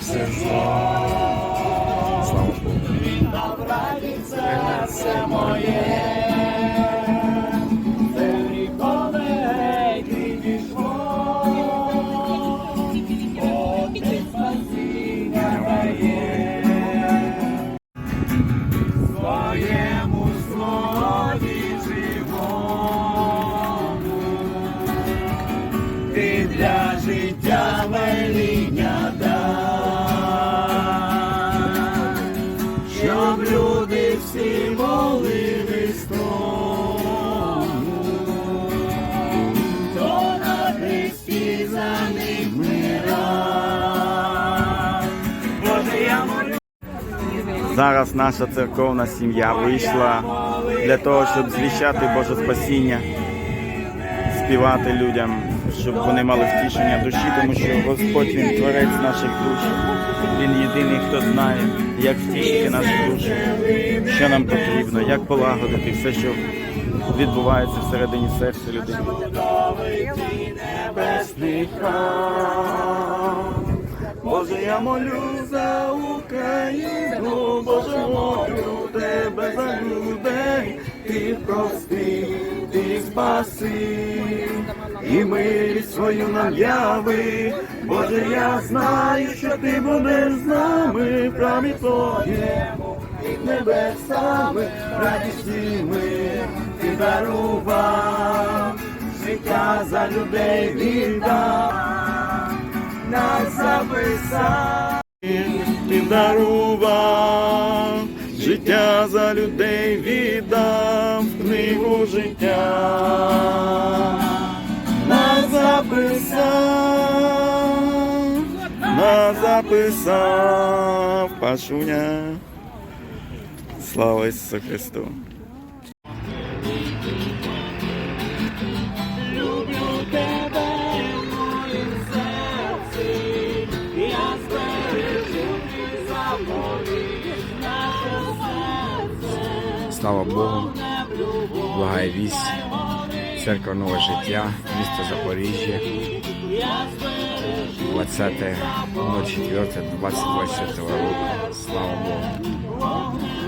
все зло. Слава Богу. Серце всі молились тому, хто на Христі за них вмирав. Боже, я. Зараз наша церковна сім'я вийшла для того, щоб звіщати Боже спасіння, співати людям, щоб вони мали втішення душі, тому що Господь Він творець наших душ. Єдиний, хто знає, як втішити нашу душу, що нам потрібно, як полагодити все, що відбувається всередині серця людини. Боже, я молю за Україну, Боже, молю тебе за людей, ти прости, ти спаси, і милість свою нам яви. Боже, я знаю, що ти будеш з нами в храмі твоєму, під небесами, радісті ми, ти дарував життя за людей віддав, нас записав, ти дарував, життя за людей віддав книгу життя, записав. Пашуня. Слава Ісусу Христу! Слава Богу, благая вість, церква нове життя, місто Запоріжжя, 20, но 4, 20.04.2024 года. Слава Богу.